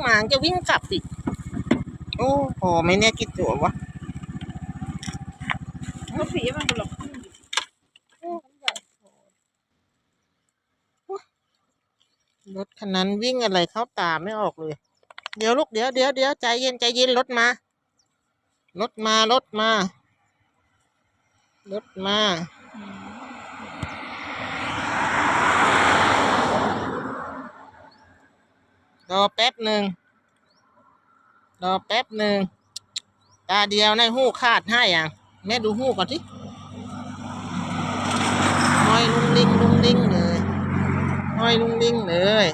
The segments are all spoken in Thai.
หมาจะวิ่งกลับสิโอ้พอไหมเนี่ยกี่ตัววะก็ผีมันหลอกรถคันนั้นวิ่งอะไรเข้าตาไม่ออกเลย เดี๋ยวลูกเดี๋ยวเดี๋ยวเดี๋ยวใจเย็นใจเย็นรถมา รถมารถมารถมาร อแป๊บหนึ่งรอแป๊บหนึ่งตาเดียวในหูขาดให้อย่างแม่ดูหูก่อนที่ห้อยลุงลิงลุงลิงเลยห้อยลุงลิงเลย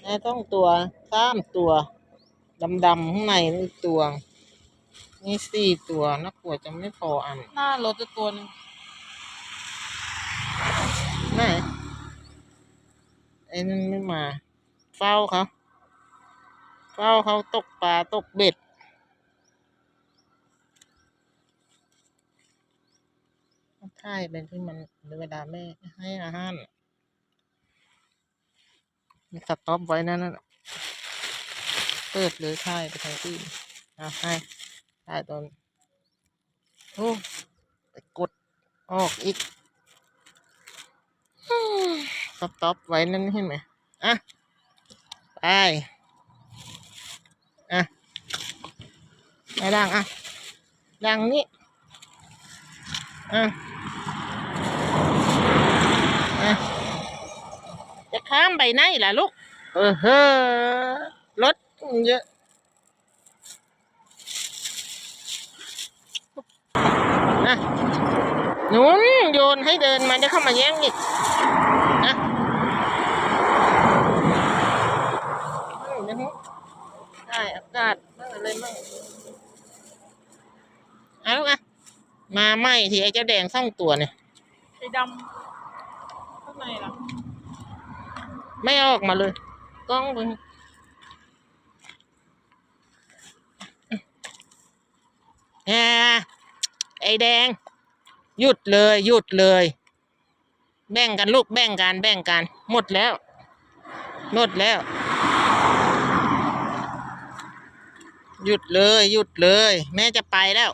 แม่ต้องตัวสามตัวดำๆข้างในตัว นี่สี่ตัวนักกลัวจะไม่พออัน หน้ารถจะตัวหนึงไหนไอ้นั่นไม่มา เฝ้าเขาเฝ้าเขาตกปลาตกเบ็ดใช่เป็นที่มันเวลาแม่ให้อาหารมีสต็อปไว้นั่นน่ะเปิดเลยค่ายไปทางที่เอาให้ ถ่ายตอนโอ้ไปกดออกอีกสต็อปไว้นั่นเห็นไหมอะ ไป อะไปดังอะ ดังนี้ อะ อะ จะข้ามไปไหนล่ะลูก เออเฮ้อรถเยอะ อะหนุนโยนให้เดินมาจะเข้ามาแย่งอีกอะมั่งนะฮะได้อากาศมั่งอะไรมั่งเอาลูกอะมาไหมที่ไอ้เจ้าแดงสองตัวเนี่ยไอ้ดำข้างในล่ะ ไม่เอาออกมาเลย กล้องไปแหม ไอ้แดง หยุดเลยหยุดเลย แบ่งกันลูกแบ่งกันแบ่งกัน หมดแล้ว หมดแล้ว หยุดเลย หยุดเลย แม่จะไปแล้ว